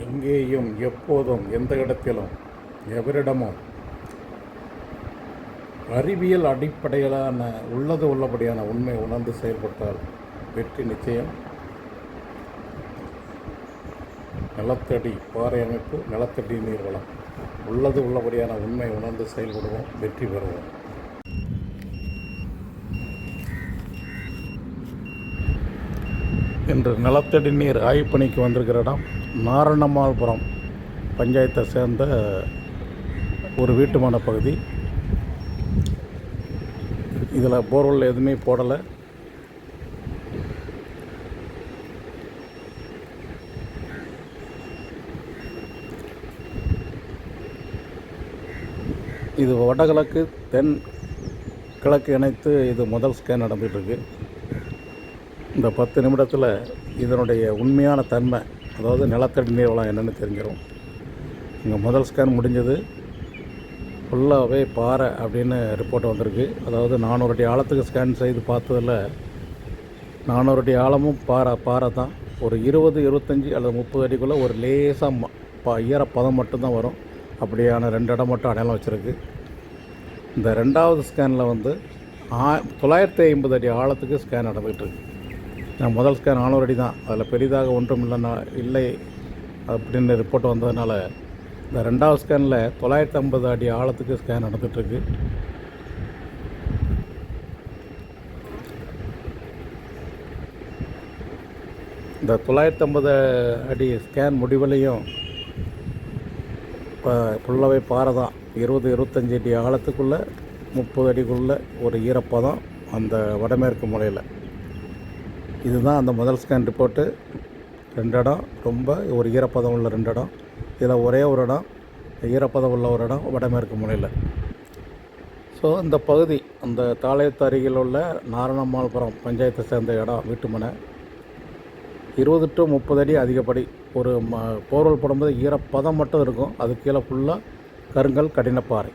எங்கேயும் எப்போதும் எந்த இடத்திலும் எவரிடமும் அறிவியல் அடிப்படையிலான உள்ளது உள்ளபடியான உண்மை உணர்ந்து செயல்பட்டால் வெற்றி நிச்சயம். நிலத்தடி பாறை அமைப்பு நிலத்தடி நீர் வளம் உள்ளது உள்ளபடியான உண்மை உணர்ந்து செயல்படுவோம் வெற்றி பெறுவோம். இன்று நிலத்தடி நீர் ஆய்வுப்பணிக்கு வந்திருக்கிற இடம் நாரணம்மாள்புரம் பஞ்சாயத்தை சேர்ந்த ஒரு வீட்டுமான பகுதி இதில் போர்வெல் எதுவுமே போடலை. இது வடகிழக்கு தென் கிழக்கு இணைத்து இது முதல் ஸ்கேன் நடந்துகிட்ருக்கு இந்த பத்து நிமிடத்தில் இதனுடைய உண்மையான தன்மை அதாவது நிலத்தடி நீர் வளம் என்னென்னு தெரிஞ்சிடும் இங்கே முதல் ஸ்கேன் முடிஞ்சது. ஃபுல்லாகவே பாறை அப்படின்னு ரிப்போர்ட் வந்திருக்கு. அதாவது நானூறு அடி ஆழத்துக்கு ஸ்கேன் செய்து பார்த்ததில் நானூறு அடி ஆழமும் பாறை பாறை தான். ஒரு இருபது இருபத்தஞ்சி அல்லது முப்பது அடிக்குள்ளே ஒரு லேசாக ப ஈரப்பதம் மட்டும்தான் வரும். அப்படியான ரெண்டு இடம் மட்டும் அடையாளம் வச்சுருக்கு. இந்த ரெண்டாவது ஸ்கேனில் வந்து ஆ தொள்ளாயிரத்தி ஐம்பது அடி ஆழத்துக்கு ஸ்கேன் நடந்துகிட்டு இருக்கு. நான் முதல் ஸ்கேன் நானூறு அடி தான். அதில் பெரிதாக ஒன்றும் இல்லைன்னா இல்லை அப்படின்னு ரிப்போர்ட் வந்ததுனால இந்த ரெண்டாவது ஸ்கேனில் தொள்ளாயிரத்தி ஐம்பது அடி ஆழத்துக்கு ஸ்கேன் நடந்துகிட்ருக்கு இந்த தொள்ளாயிரத்தி ஐம்பது அடி ஸ்கேன் முடிவுலையும் இப்போ ஃபுல்லாகவே பாறை தான். இருபது இருபத்தஞ்சி அடி ஆழத்துக்குள்ளே முப்பது அடிக்குள்ளே ஒரு ஈரப்பதம் அந்த வடமேற்கு மூலையில் இதுதான் அந்த முதல் ஸ்கேன் ரிப்போர்ட்டு. ரெண்டு இடம் ரொம்ப ஒரு ஈரப்பதம் உள்ள ரெண்டு இடம். இதில் ஒரே ஒரு இடம் ஈரப்பதம் உள்ள ஒரு இடம் வடமேற்கு முனையில். ஸோ இந்த பகுதி அந்த தாளையத்து அருகில் உள்ள நாரணம்மாள்புரம் பஞ்சாயத்தை சேர்ந்த இடம் வீட்டுமனை. இருபது டு முப்பது அடி அதிகப்படி ஒரு ம போர்வல் போடும்போது ஈரப்பதம் மட்டும் இருக்கும். அது கீழே ஃபுல்லாக கருங்கல் கடினப்பாறை.